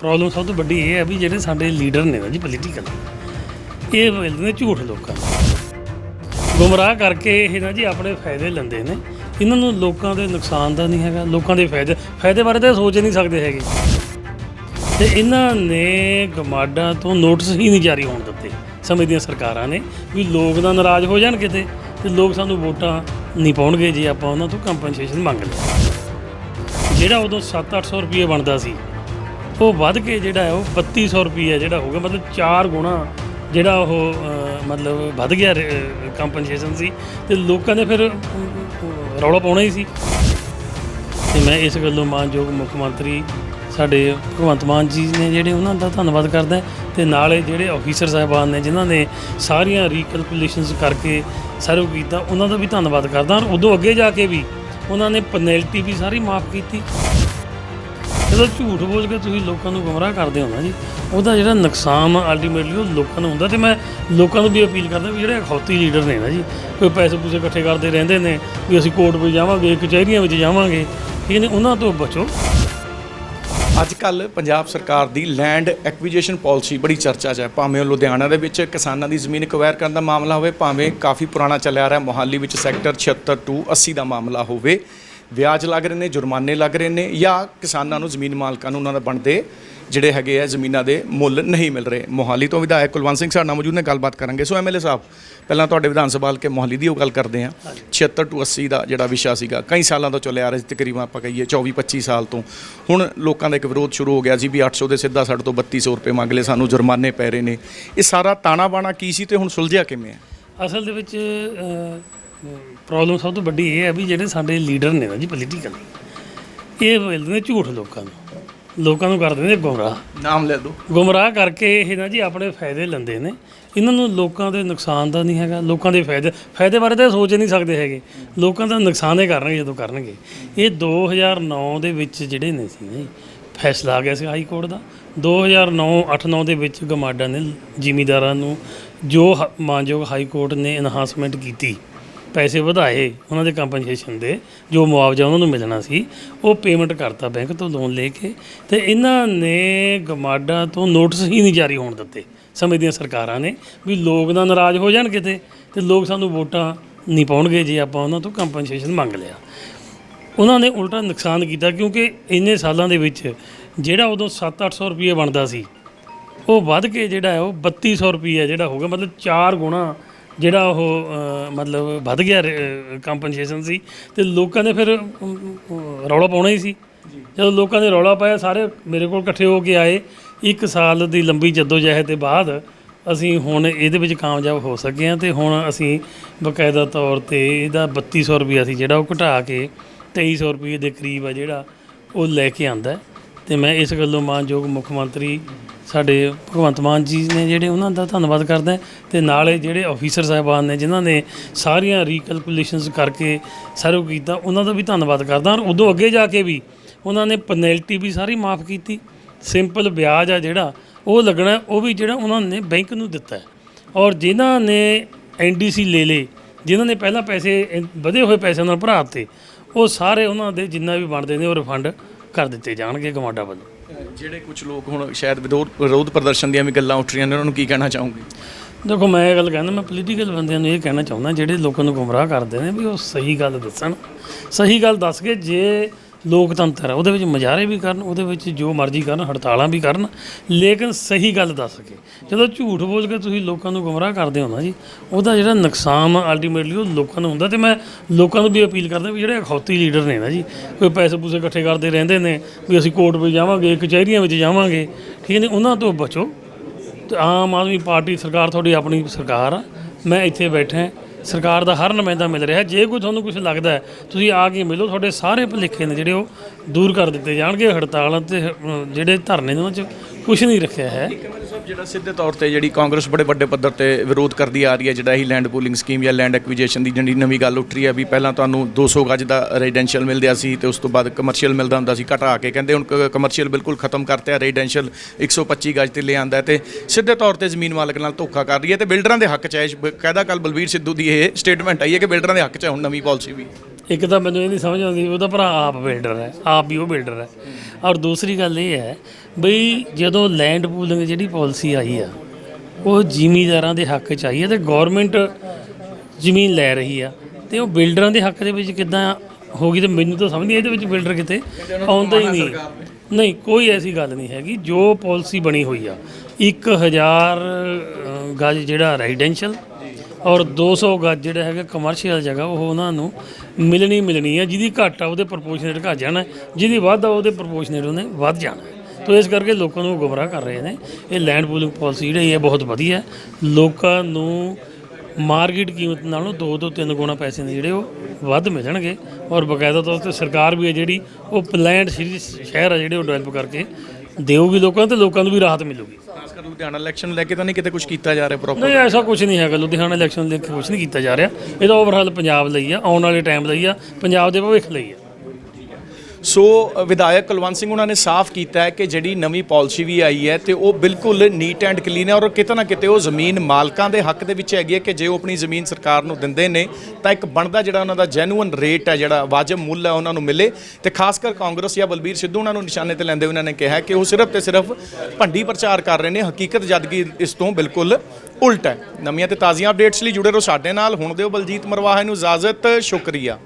Problem ਸਭ ਤੋਂ ਵੱਡੀ ਇਹ ਹੈ ਵੀ ਜਿਹੜੇ ਸਾਡੇ ਲੀਡਰ ਨੇ ਨਾ ਜੀ ਪੋਲੀਟੀਕਲ ਇਹ ਮਿਲਦੇ ਨੇ ਝੂਠ ਲੋਕਾਂ ਨੂੰ। ਗੁੰਮਰਾਹ ਕਰਕੇ ਇਹ ਨਾ ਜੀ ਆਪਣੇ ਫਾਇਦੇ ਲੈਂਦੇ ਨੇ। ਇਹਨਾਂ ਨੂੰ ਲੋਕਾਂ ਦੇ ਨੁਕਸਾਨ ਦਾ ਨਹੀਂ ਹੈਗਾ, ਲੋਕਾਂ ਦੇ ਫਾਇਦੇ ਫਾਇਦੇ ਬਾਰੇ ਤਾਂ ਸੋਚ ਨਹੀਂ ਸਕਦੇ ਹੈਗੇ। ਤੇ ਇਹਨਾਂ ਨੇ ਗਮਾਡਾ ਤੋਂ ਨੋਟਿਸ ਹੀ ਨਹੀਂ ਜਾਰੀ ਹੋਣ ਦਿੱਤੇ ਸਮੇਂ ਦੀਆਂ ਸਰਕਾਰਾਂ ਨੇ ਵੀ ਲੋਕ ਨਾ ਨਾਰਾਜ਼ ਹੋ ਜਾਣ ਕਿਤੇ ਤੇ ਲੋਕ ਸਾਨੂੰ ਵੋਟਾਂ ਨਹੀਂ ਪਾਉਣਗੇ ਜੇ ਆਪਾਂ ਉਹਨਾਂ ਤੋਂ ਕੰਪਨਸੇਸ਼ਨ ਮੰਗ ਲਈਏ। ਜਿਹੜਾ ਉਦੋਂ 7-800 ਰੁਪਏ ਬਣਦਾ ਸੀ ਉਹ ਵੱਧ ਕੇ ਜਿਹੜਾ ਹੈ ਉਹ 3200 ਰੁਪਏ ਜਿਹੜਾ ਹੋਊਗਾ, ਮਤਲਬ 4 ਗੁਣਾ ਜਿਹੜਾ ਉਹ ਮਤਲਬ ਵੱਧ ਗਿਆ ਕੰਪਨਸੇਸ਼ਨ ਸੀ ਤੇ ਲੋਕਾਂ ਨੇ ਫਿਰ ਰੌਲਾ ਪਾਉਣਾ ਹੀ ਸੀ। ਤੇ ਮੈਂ ਇਸ ਗੱਲੋਂ ਮਾਨਯੋਗ ਮੁੱਖ ਮੰਤਰੀ ਸਾਡੇ ਭਗਵੰਤ ਮਾਨ ਜੀ ਨੇ ਜਿਹੜੇ ਉਹਨਾਂ ਦਾ ਧੰਨਵਾਦ ਕਰਦਾ ਤੇ ਨਾਲੇ ਜਿਹੜੇ ਆਫੀਸਰ ਸਾਹਿਬਾਨ ਨੇ, ਜਿਨ੍ਹਾਂ ਨੇ ਸਾਰੀਆਂ ਰੀਕੈਲਕੂਲੇਸ਼ਨਸ ਕਰਕੇ ਸਰਵ ਕੀਤਾ, ਉਹਨਾਂ ਦਾ ਵੀ ਧੰਨਵਾਦ ਕਰਦਾ। ਔਰ ਉਦੋਂ ਅੱਗੇ ਜਾ ਕੇ ਵੀ ਉਹਨਾਂ ਨੇ ਪੈਨਲਟੀ ਵੀ ਸਾਰੀ ਮਾਫ ਕੀਤੀ। ਜਦੋਂ ਝੂਠ ਬੋਲ ਕੇ ਤੁਸੀਂ ਲੋਕਾਂ ਨੂੰ ਗੁੰਮਰਾਹ ਕਰਦੇ ਹੋ ਨਾ ਜੀ, ਉਹਦਾ ਜਿਹੜਾ ਨੁਕਸਾਨ ਅਲਟੀਮੇਟਲੀ ਉਹ ਲੋਕਾਂ ਨੂੰ ਹੁੰਦਾ ਤੇ ਮੈਂ ਲੋਕਾਂ ਨੂੰ ਵੀ ਅਪੀਲ ਕਰਦਾ ਵੀ ਜਿਹੜੇ ਅਖੌਤੀ ਲੀਡਰ ਨੇ ਨਾ ਜੀ, ਕੋਈ ਪੈਸੇ ਪੂਸੇ ਇਕੱਠੇ ਕਰਦੇ ਰਹਿੰਦੇ ਨੇ, ਵੀ ਅਸੀਂ ਕੋਰਟ ਵਿੱਚ ਜਾਵਾਂਗੇ, ਕਚਹਿਰੀਆਂ ਵਿੱਚ ਜਾਵਾਂਗੇ, ਠੀਕ ਨੇ ਉਹਨਾਂ ਤੋਂ ਬਚੋ। ਅੱਜ ਕੱਲ ਪੰਜਾਬ ਸਰਕਾਰ ਦੀ ਲੈਂਡ ਐਕਵੀਜੀਸ਼ਨ ਪਾਲਿਸੀ ਬੜੀ ਚਰਚਾ 'ਚ ਹੈ। ਭਾਵੇਂ ਉਹ ਲੁਧਿਆਣਾ ਦੇ ਵਿੱਚ ਕਿਸਾਨਾਂ ਦੀ ਜ਼ਮੀਨ ਐਕਵਾਇਰ ਕਰਨ ਦਾ ਮਾਮਲਾ ਹੋਵੇ, ਭਾਵੇਂ ਕਾਫੀ ਪੁਰਾਣਾ ਚੱਲਿਆ ਆ ਰਿਹਾ, ਮੋਹਾਲੀ ਵਿੱਚ ਸੈਕਟਰ 76 ਟੂ 80 ਦਾ ਮਾਮਲਾ ਹੋਵੇ ਵਿਆਜ ਲੱਗ ਰਹੇ ਨੇ, ਜੁਰਮਾਨੇ ਲੱਗ ਰਹੇ ਨੇ ਜਾਂ ਕਿਸਾਨਾਂ ਨੂੰ ਜ਼ਮੀਨ ਮਾਲਕਾਂ ਨੂੰ ਉਹਨਾਂ ਦਾ ਬਣਦੇ ਜਿਹੜੇ ਹੈਗੇ ਆ ਜ਼ਮੀਨਾਂ ਦੇ ਮੁੱਲ ਨਹੀਂ ਮਿਲ ਰਹੇ। ਮੋਹਾਲੀ ਤੋਂ ਵਿਧਾਇਕ ਕੁਲਵੰਤ ਸਿੰਘ ਸਾਡੇ ਨਾਲ ਮੌਜੂਦ ਨੇ, ਗੱਲਬਾਤ ਕਰਾਂਗੇ। ਸੋ ਐਮਐਲਏ ਸਾਹਿਬ, ਪਹਿਲਾਂ ਤੁਹਾਡੇ ਵਿਧਾਨ ਸਭਾ ਹਲਕੇ ਮੋਹਾਲੀ ਦੀ ਉਹ ਗੱਲ ਕਰਦੇ ਹਾਂ। 76 ਟੂ 80 ਦਾ ਜਿਹੜਾ ਵਿਸ਼ਾ ਸੀਗਾ, ਕਈ ਸਾਲਾਂ ਤੋਂ ਚੱਲਿਆ ਆ ਰਿਹਾ ਸੀ, ਤਕਰੀਬਨ ਆਪਾਂ ਕਹੀਏ 24 25 ਸਾਲ ਤੋਂ। ਹੁਣ ਲੋਕਾਂ ਦਾ ਇੱਕ ਵਿਰੋਧ ਸ਼ੁਰੂ ਹੋ ਗਿਆ ਸੀ ਵੀ 800 ਦੇ ਸਿੱਧਾ ਸਾਡੇ ਤੋਂ 3200 ਰੁਪਏ ਮੰਗ ਲਏ, ਸਾਨੂੰ ਜੁਰਮਾਨੇ ਪੈ ਰਹੇ ਨੇ। ਇਹ ਸਾਰਾ ਤਾਣਾ ਬਾਣਾ ਕੀ ਸੀ ਤੇ ਹੁਣ ਸੁਲਝਿਆ ਕਿਵੇਂ ਹੈ? ਅਸਲ ਦੇ ਵਿੱਚ ਪ੍ਰੋਬਲਮ ਸਭ ਤੋਂ ਵੱਡੀ ਇਹ ਹੈ ਵੀ ਜਿਹੜੇ ਸਾਡੇ ਲੀਡਰ ਨੇ ਨਾ ਜੀ ਪੋਲੀਟੀਕਲ ਇਹ ਮਿਲਦੇ ਨੇ ਝੂਠ ਲੋਕਾਂ ਨੂੰ। ਲੋਕਾਂ ਨੂੰ ਕਰਦੇ ਨੇ ਗੁੰਮਰਾਹ। ਨਾਮ ਲੈ ਦਿਓ ਗੁੰਮਰਾਹ ਕਰਕੇ ਇਹ ਨਾ ਜੀ ਆਪਣੇ ਫਾਇਦੇ ਲੈਂਦੇ ਨੇ। ਇਹਨਾਂ ਨੂੰ ਲੋਕਾਂ ਦੇ ਨੁਕਸਾਨ ਦਾ ਨਹੀਂ ਹੈਗਾ ਲੋਕਾਂ ਦੇ ਫਾਇਦੇ ਫਾਇਦੇ ਬਾਰੇ ਤਾਂ ਸੋਚ ਨਹੀਂ ਸਕਦੇ ਹੈਗੇ। ਲੋਕਾਂ ਦਾ ਨੁਕਸਾਨ ਹੀ ਕਰਨਗੇ ਜਦੋਂ ਕਰਨਗੇ। ਇਹ 2009 ਦੇ ਵਿੱਚ ਜਿਹੜੇ ਨੇ ਸੀ ਨਾ ਜੀ ਫੈਸਲਾ ਆ ਗਿਆ ਸੀ ਹਾਈ ਕੋਰਟ ਦਾ। 2009 8-9 ਦੇ ਵਿੱਚ ਗਮਾਡਾ ਨੇ ਜ਼ਿਮੀਦਾਰਾਂ ਨੂੰ ਜੋ ਮਾਨਯੋਗ ਹਾਈ ਕੋਰਟ ਨੇ ਐਨਹਾਂਸਮੈਂਟ ਕੀਤੀ। ਪੈਸੇ ਵਧਾਏ ਉਹਨਾਂ ਦੇ ਕੰਪਨਸੇਸ਼ਨ ਦੇ, ਜੋ ਮੁਆਵਜ਼ਾ ਉਹਨਾਂ ਨੂੰ ਮਿਲਣਾ ਸੀ, ਉਹ ਪੇਮੈਂਟ ਕਰਤਾ ਬੈਂਕ ਤੋਂ ਲੋਨ ਲੈ ਕੇ ਤੇ ਇਹਨਾਂ ਨੇ ਗਮਾਡਾ ਤੋਂ ਨੋਟਿਸ ਹੀ ਨਹੀਂ ਜਾਰੀ ਹੋਣ ਦਿੱਤੇ। ਸਮੇਂ ਦੀਆਂ ਸਰਕਾਰਾਂ ਨੇ ਵੀ ਲੋਕ ਨਾ ਨਾਰਾਜ਼ ਹੋ ਜਾਣ ਕਿਤੇ ਤੇ ਲੋਕ ਸਾਨੂੰ ਵੋਟਾਂ ਨਹੀਂ ਪਾਉਣਗੇ ਜੇ ਆਪਾਂ ਉਹਨਾਂ ਤੋਂ ਕੰਪਨਸੇਸ਼ਨ ਮੰਗ ਲਿਆ। ਉਹਨਾਂ ਨੇ ਉਲਟਾ ਨੁਕਸਾਨ ਕੀਤਾ ਕਿਉਂਕਿ ਇੰਨੇ ਸਾਲਾਂ ਦੇ ਵਿੱਚ ਜਿਹੜਾ ਉਦੋਂ 7-800 ਰੁਪਏ ਬਣਦਾ ਸੀ, ਉਹ ਵੱਧ ਕੇ ਜਿਹੜਾ ਹੈ ਉਹ 3200 ਰੁਪਏ ਜਿਹੜਾ ਹੋ ਗਿਆ ਮਤਲਬ 4 ਗੁਣਾ ਜਿਹੜਾ ਉਹ ਮਤਲਬ ਵੱਧ ਗਿਆ ਕੰਪਨਸੇਸ਼ਨ ਸੀ ਤੇ ਲੋਕਾਂ ਨੇ ਫਿਰ ਅਮ, ਅਮ, ਰੌਲਾ ਪਾਉਣਾ ਹੀ ਸੀ। ਜਦੋਂ ਲੋਕਾਂ ਨੇ ਰੌਲਾ ਪਾਇਆ ਸਾਰੇ ਮੇਰੇ ਕੋਲ ਇਕੱਠੇ ਹੋ ਕੇ ਆਏ। ਇੱਕ ਸਾਲ ਦੀ ਲੰਬੀ ਜਦੋਜਹਿਦ ਦੇ ਬਾਅਦ ਅਸੀਂ ਹੁਣ ਇਹਦੇ ਵਿੱਚ ਕਾਮਯਾਬ ਹੋ ਸਕੇ ਹਾਂ ਤੇ ਹੁਣ ਅਸੀਂ ਬਕਾਇਦਾ ਤੌਰ ਤੇ ਇਹਦਾ 3200 ਰੁਪਏ ਸੀ ਜਿਹੜਾ ਉਹ ਘਟਾ ਕੇ 2300 ਰੁਪਏ ਦੇ ਕਰੀਬ ਆ ਜਿਹੜਾ ਉਹ ਲੈ ਕੇ ਆਂਦਾ। ਤੇ ਮੈਂ ਇਸ ਗੱਲੋਂ ਮਾਨਯੋਗ ਮੁੱਖ ਮੰਤਰੀ ਸਾਡੇ ਭਗਵੰਤ ਮਾਨ ਜੀ ਨੇ ਜਿਹੜੇ ਉਹਨਾਂ ਦਾ ਧੰਨਵਾਦ ਕਰਦਾ ਤੇ ਨਾਲੇ ਜਿਹੜੇ ਆਫੀਸਰ ਸਾਹਿਬਾਨ ਨੇ, ਜਿਨ੍ਹਾਂ ਨੇ ਸਾਰੀਆਂ ਰੀਕੈਲਕੂਲੇਸ਼ਨਸ ਕਰਕੇ ਸਰਵ ਕੀਤਾ, ਉਹਨਾਂ ਦਾ ਵੀ ਧੰਨਵਾਦ ਕਰਦਾ। ਔਰ ਉਦੋਂ ਅੱਗੇ ਜਾ ਕੇ ਵੀ ਉਹਨਾਂ ਨੇ ਪੈਨਲਟੀ ਵੀ ਸਾਰੀ ਮਾਫ ਕੀਤੀ। ਸਿੰਪਲ ਵਿਆਜ ਆ ਜਿਹੜਾ, ਉਹ ਲੱਗਣਾ, ਉਹ ਵੀ ਜਿਹੜਾ ਉਹਨਾਂ ਨੇ ਬੈਂਕ ਨੂੰ ਦਿੱਤਾ ਔਰ ਜਿਨ੍ਹਾਂ ਨੇ ਐਨਡੀਸੀ ਲੈ ਲੇ ਜਿਨ੍ਹਾਂ ਨੇ ਪਹਿਲਾਂ ਪੈਸੇ, ਵਧੇ ਹੋਏ ਪੈਸਿਆਂ ਨਾਲ ਭਰਾ ਦਿੱਤੇ, ਉਹ ਸਾਰੇ ਉਹਨਾਂ ਦੇ ਜਿੰਨਾ ਵੀ ਬਣਦੇ ਨੇ ਉਹ ਰਿਫੰਡ ਕਰ ਦਿੱਤੇ ਜਾਣਗੇ ਗਵਾਂਡਾ ਵੱਲੋਂ। ਜਿਹੜੇ ਕੁਝ ਲੋਕ ਹੁਣ ਸ਼ਾਇਦ ਵਿਰੋਧ ਵਿਰੋਧ ਪ੍ਰਦਰਸ਼ਨ ਦੀਆਂ ਵੀ ਗੱਲਾਂ ਉੱਠ ਰਹੀਆਂ ਨੇ, ਉਹਨਾਂ ਨੂੰ ਕੀ ਕਹਿਣਾ ਚਾਹੋਗੇ? ਦੇਖੋ, ਮੈਂ ਇਹ ਗੱਲ ਕਹਿੰਦਾ, ਮੈਂ ਪੋਲੀਟੀਕਲ ਬੰਦਿਆਂ ਨੂੰ ਇਹ ਕਹਿਣਾ ਚਾਹੁੰਦਾ, ਜਿਹੜੇ ਲੋਕਾਂ ਨੂੰ ਗੁੰਮਰਾਹ ਕਰਦੇ ਨੇ ਵੀ ਉਹ ਸਹੀ ਗੱਲ ਦੱਸਣ। ਸਹੀ ਗੱਲ ਦੱਸ ਕੇ ਜੇ ਲੋਕਤੰਤਰ ਹੈ। ਉਹਦੇ ਵਿੱਚ ਮਜ਼ਾਰੇ ਵੀ ਕਰਨ, ਉਹਦੇ ਵਿੱਚ ਜੋ ਮਰਜ਼ੀ ਕਰਨ, ਹੜਤਾਲਾਂ ਵੀ ਕਰਨ, ਲੇਕਿਨ ਸਹੀ ਗੱਲ ਦੱਸ ਕੇ। ਜਦੋਂ ਝੂਠ ਬੋਲ ਕੇ ਤੁਸੀਂ ਲੋਕਾਂ ਨੂੰ ਗੁੰਮਰਾਹ ਕਰਦੇ ਹੋ ਨਾ ਜੀ, ਉਹਦਾ ਜਿਹੜਾ ਨੁਕਸਾਨ ਅਲਟੀਮੇਟਲੀ ਉਹ ਲੋਕਾਂ ਨੂੰ ਹੁੰਦਾ। ਤੇ ਮੈਂ ਲੋਕਾਂ ਨੂੰ ਵੀ ਅਪੀਲ ਕਰਦਾ ਵੀ ਜਿਹੜੇ ਅਖੌਤੀ ਲੀਡਰ ਨੇ ਨਾ ਜੀ, ਕੋਈ ਪੈਸੇ ਪੂਸੇ ਇਕੱਠੇ ਕਰਦੇ ਰਹਿੰਦੇ ਨੇ, ਵੀ ਅਸੀਂ ਕੋਰਟ ਵਿੱਚ ਜਾਵਾਂਗੇ, ਕਚਹਿਰੀਆਂ ਵਿੱਚ ਜਾਵਾਂਗੇ, ਠੀਕ ਨੇ ਉਹਨਾਂ ਤੋਂ ਬਚੋ। ਤੇ ਆਮ ਆਦਮੀ ਪਾਰਟੀ ਸਰਕਾਰ ਤੁਹਾਡੀ ਆਪਣੀ ਸਰਕਾਰ ਆ। ਮੈਂ ਇੱਥੇ ਬੈਠਾ। ਸਰਕਾਰ ਦਾ ਹਰ ਨੁਮਾਇੰਦਾ ਮਿਲ ਰਿਹਾ ਜੇ ਕੋਈ ਤੁਹਾਨੂੰ ਕੁਝ ਲੱਗਦਾ ਤੁਸੀਂ ਆ ਕੇ ਮਿਲੋ। ਤੁਹਾਡੇ ਸਾਰੇ ਭੁਲੇਖੇ ਨੇ ਜਿਹੜੇ ਉਹ ਦੂਰ ਕਰ ਦਿੱਤੇ ਜਾਣਗੇ ਹੜਤਾਲਾਂ ਤੇ ਜਿਹੜੇ ਧਰਨੇ ਨੇ ਉਹਨਾਂ 'ਚ ਕੁਝ ਨਹੀਂ ਰੱਖਿਆ ਹੈ। ਜਿਹੜਾ ਸਿੱਧੇ ਤੌਰ ਤੇ ਜਿਹੜੀ ਕਾਂਗਰਸ ਬੜੇ ਵੱਡੇ ਪੱਧਰ ਤੇ ਵਿਰੋਧ ਕਰਦੀ ਆ ਰਹੀ ਹੈ, ਜਿਹੜਾ ਇਹ ਲੈਂਡ ਪੂਲਿੰਗ ਸਕੀਮ ਜਾਂ ਲੈਂਡ ਐਕਵੀਜੀਸ਼ਨ ਦੀ ਜਿਹੜੀ ਨਵੀਂ ਗੱਲ ਉੱਠ ਰਹੀ ਹੈ, ਵੀ ਪਹਿਲਾਂ ਤੁਹਾਨੂੰ 200 ਗਜ ਦਾ ਰੈਜ਼ੀਡੈਂਸ਼ੀਅਲ ਮਿਲਦਿਆ ਸੀ ਤੇ ਉਸ ਤੋਂ ਬਾਅਦ ਕਮਰਸ਼ੀਅਲ ਮਿਲਦਾ ਹੁੰਦਾ ਸੀ, ਘਟਾ ਕੇ। ਕਹਿੰਦੇ ਹੁਣ ਕਮਰਸ਼ੀਅਲ ਬਿਲਕੁਲ ਖਤਮ ਕਰਤੇ ਆ ਰੈਜ਼ੀਡੈਂਸ਼ੀਅਲ 125 ਗਜ ਤੇ ਲੈ ਆਂਦਾ ਹੈ ਤੇ ਸਿੱਧੇ ਤੌਰ ਤੇ ਜ਼ਮੀਨ ਮਾਲਕ ਨਾਲ ਧੋਖਾ ਕਰ ਰਹੀ ਹੈ ਤੇ ਬਿਲਡਰਾਂ ਦੇ ਹੱਕ ਚ ਹੈ। ਕਾਇਦਾ ਕੱਲ ਬਲਬੀਰ ਸਿੱਧੂ ਦੀ ਇਹ ਸਟੇਟਮੈਂਟ ਆਈ ਹੈ ਕਿ ਬਿਲਡਰਾਂ ਦੇ ਹੱਕ ਚ ਹੈ ਹੁਣ ਨਵੀਂ ਪਾਲਿਸੀ ਵੀ। ਇੱਕ ਤਾਂ ਮੈਨੂੰ ਇਹ ਨਹੀਂ ਸਮਝ ਆਉਂਦੀ ਵੀ ਉਹਦਾ ਭਰਾ ਆਪ ਬਿਲਡਰ ਹੈ, ਆਪ ਵੀ ਉਹ ਬਿਲਡਰ ਹੈ। ਔਰ ਦੂਸਰੀ ਗੱਲ ਇਹ ਹੈ ਬਈ ਜਦੋਂ ਲੈਂਡ ਪੂਲਿੰਗ ਜਿਹੜੀ ਪਾਲਿਸੀ ਆਈ ਆ, ਉਹ ਜ਼ਿਮੀਂਦਾਰਾਂ ਦੇ ਹੱਕ ਚ ਆਈ ਹੈ ਤੇ ਗਵਰਨਮੈਂਟ ਜ਼ਮੀਨ ਲੈ ਰਹੀ ਆ। ਤੇ ਉਹ ਬਿਲਡਰਾਂ ਦੇ ਹੱਕ ਦੇ ਵਿੱਚ ਕਿੱਦਾਂ ਹੋ ਗਈ ਤੇ ਮੈਨੂੰ ਤਾਂ ਸਮਝ ਨਹੀਂ ਇਹਦੇ ਵਿੱਚ ਬਿਲਡਰ ਕਿਤੇ ਆਉਂਦਾ ਹੀ ਨਹੀਂ। ਨਹੀਂ, ਕੋਈ ਐਸੀ ਗੱਲ ਨਹੀਂ ਹੈਗੀ। ਜੋ ਪਾਲਿਸੀ ਬਣੀ ਹੋਈ ਆ 1000 ਗਜ ਜਿਹੜਾ ਰੈਜ਼ੀਡੈਂਸ਼ੀਅਲ ਔਰ 200 ਗੱਜ ਜਿਹੜਾ ਹੈਗਾ ਕਮਰਸ਼ੀਅਲ ਜਗ੍ਹਾ, ਉਹ ਉਹਨਾਂ ਨੂੰ ਮਿਲਣੀ ਮਿਲਣੀ ਆ, ਜਿਹਦੀ ਘੱਟ ਆ, ਉਹਦੇ ਪ੍ਰਪੋਰਸ਼ਨੇਟ ਘੱਟ ਜਾਣਾ। ਜਿਹਦੀ ਵੱਧ ਆ, ਉਹਦੇ ਪ੍ਰਪੋਰਸ਼ਨੇਟ ਉਹਨੇ ਵੱਧ ਜਾਣਾ। ਤੋ ਇਸ ਕਰਕੇ ਲੋਕਾਂ ਨੂੰ ਗੁੰਮਰਾਹ ਕਰ ਰਹੇ ਨੇ। ਇਹ ਲੈਂਡ ਪੂਲਿੰਗ ਪਾਲਿਸੀ ਜਿਹੜੀ ਹੈ ਬਹੁਤ ਵਧੀਆ ਲੋਕਾਂ ਨੂੰ ਮਾਰਕੀਟ ਕੀਮਤ ਨਾਲੋਂ 2 ਤੋਂ 3 ਗੁਣਾ ਪੈਸੇ ਨੇ ਜਿਹੜੇ ਉਹ ਵੱਧ ਮਿਲਣਗੇ। ਔਰ ਬਕਾਇਦਾ ਤੌਰ ਤੇ ਸਰਕਾਰ ਵੀ ਹੈ ਜਿਹੜੀ ਉਹ ਪਲੈਂਡ ਸ਼ਹਿਰ ਆ ਜਿਹੜੇ ਉਹ ਡਿਵੈਲਪ ਕਰਕੇ ਦੇਊਗੀ ਲੋਕਾਂ ਤੇ ਲੋਕਾਂ ਨੂੰ ਵੀ ਰਾਹਤ ਮਿਲੂਗੀ। ਖਾਸ ਕਰ ਲੁਧਿਆਣਾ ਇਲੈਕਸ਼ਨ ਲੈ ਕੇ ਤਾਂ ਨਹੀਂ ਕਿਤੇ ਕੁਝ ਕੀਤਾ ਜਾ ਰਿਹਾ ਪ੍ਰੋਪਰ ਨਹੀਂ ਐਸਾ ਕੁਝ ਨਹੀਂ ਹੈਗਾ। ਲੁਧਿਆਣਾ ਇਲੈਕਸ਼ਨ ਲਈ ਕੁਝ ਨਹੀਂ ਕੀਤਾ ਜਾ ਰਿਹਾ। ਇਹ ਤਾਂ ਓਵਰਆਲ ਪੰਜਾਬ ਲਈ ਆ ਆਉਣ ਵਾਲੇ ਟਾਈਮ ਲਈ ਆ। ਪੰਜਾਬ ਦੇ ਭਵਿੱਖ ਲਈ ਆ। ਸੋ ਵਿਧਾਇਕ ਕੁਲਵੰਤ ਸਿੰਘ ਉਹਨਾਂ ਨੇ ਸਾਫ਼ ਕੀਤਾ ਹੈ ਕਿ ਜਿਹੜੀ ਨਵੀਂ ਪਾਲਿਸੀ ਵੀ ਆਈ ਹੈ ਤੇ ਉਹ ਬਿਲਕੁਲ ਨੀਟ ਐਂਡ ਕਲੀਨ ਹੈ ਔਰ ਕਿਤੇ ਨਾ ਕਿਤੇ ਉਹ ਜ਼ਮੀਨ ਮਾਲਕਾਂ ਦੇ ਹੱਕ ਦੇ ਵਿੱਚ ਹੈਗੀ ਹੈ ਕਿ ਜੇ ਉਹ ਆਪਣੀ ਜ਼ਮੀਨ ਸਰਕਾਰ ਨੂੰ ਦਿੰਦੇ ਨੇ, ਤਾਂ ਇੱਕ ਬਣਦਾ ਜਿਹੜਾ ਉਹਨਾਂ ਦਾ ਜੈਨੂਇਨ ਰੇਟ ਹੈ, ਜਿਹੜਾ ਵਾਜਬ ਮੁੱਲ ਹੈ ਉਹਨਾਂ ਨੂੰ ਮਿਲੇ। ਤੇ ਖਾਸ ਕਰ ਕਾਂਗਰਸ ਜਾਂ ਬਲਬੀਰ ਸਿੱਧੂ ਉਹਨਾਂ ਨੂੰ ਨਿਸ਼ਾਨੇ ਤੇ ਲੈਂਦੇ ਉਹਨਾਂ ਨੇ ਕਿਹਾ ਕਿ ਉਹ ਸਿਰਫ ਤੇ ਸਿਰਫ ਭੰਡੀ ਪ੍ਰਚਾਰ ਕਰ ਰਹੇ ਨੇ, ਹਕੀਕਤ ਜਦ ਇਸ ਤੋਂ ਬਿਲਕੁਲ ਉਲਟ ਹੈ। ਨਵੀਆਂ ਤੇ ਤਾਜ਼ੀਆਂ ਅਪਡੇਟਸ ਲਈ ਜੁੜੇ ਰਹੋ ਸਾਡੇ ਨਾਲ। ਹੁਣ ਦਿਓ ਬਲਜੀਤ ਮਰਵਾਹਾ ਨੂੰ ਇਜਾਜ਼ਤ, ਸ਼ੁਕਰੀਆ।